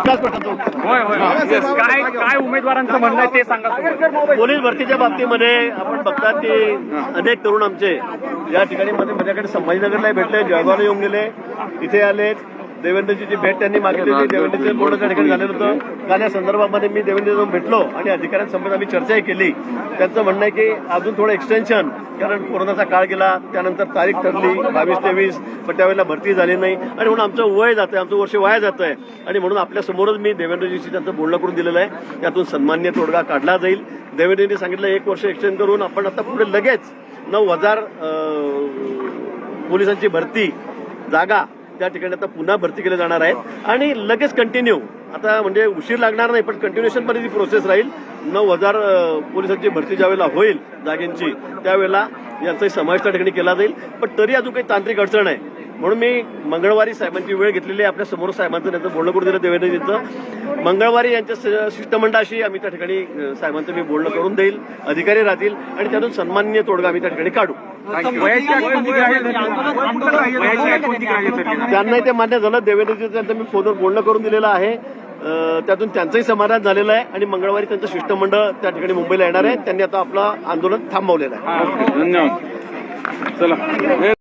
होय होय Yes. काय काय उमेदवारांचं म्हणणं आहे ते सांगा. पोलीस भरतीच्या बाबतीमध्ये आपण बघतात की अनेक तरुण आमचे या ठिकाणी मध्ये माझ्याकडे संभाजीनगरला भेटले जळगावला येऊन गेले इथे आले देवेंद्रची जी भेट त्यांनी मागितली होती देवेंद्रचं बोर्ड त्या ठिकाणी झालेलं होतं. काल या संदर्भामध्ये मी देवेंद्र जाऊन भेटलो आणि अधिकाऱ्यांसमोर आम्ही चर्चाही केली. त्यांचं म्हणणं आहे की अजून थोडं एक्सटेन्शन कारण कोरोनाचा काळ गेला त्यानंतर तारीख ठरली बावीस तेवीस पण त्यावेळेला भरती झाली नाही. आणि म्हणून आमचं वय जातं आमचं वर्ष वाया जातं आहे आणि म्हणून आपल्या समोरच मी देवेंद्रजीशी त्यांचं बोलणं करून दिलेलं आहे. त्यातून सन्मान्य तोडगा काढला जाईल. देवेंद्रजींनी सांगितलं एक वर्ष एक्सटेंड करून आपण आता पुढे लगेच नऊ हजार पोलिसांची भरती जागा त्या ठिकाणी आता पुन्हा भरती केले जाणार आहेत आणि लगेच कंटिन्यू आता म्हणजे उशीर लागणार नाही पण कंटिन्युएशनमध्ये जी प्रोसेस राहील. नऊ हजार पोलिसांची भरती ज्यावेळेला होईल जागेंची त्यावेळेला यांचाही समावेश त्या ठिकाणी केला जाईल. पण तरी अजून काही तांत्रिक अडचण आहे. म्हणून मी मंगळवारी साहेबांची वेळ घेतलेली आहे. आपल्यासमोर साहेबांचं त्यांचं बोलणं करून दिलं देवेंद्रजींचं मंगळवारी यांच्या शिष्टमंडळाशी आम्ही त्या ठिकाणी साहेबांचं मी बोलणं करून देईल. अधिकारी राहतील आणि त्यातून सन्मान्य तोडगा आम्ही त्या ठिकाणी काढू. त्यांनाही ते मान्य झालं देवेंद्रजी त्यांचं मी फोनवर बोलणं करून दिलेलं आहे. अं, त्यातून त्यांचंही समाधान झालेलं आहे आणि मंगळवारी त्यांचं शिष्टमंडळ त्या ठिकाणी मुंबईला येणार आहे. त्यांनी आता आपलं आंदोलन थांबवलेलं आहे. हा, धन्यवाद. चला.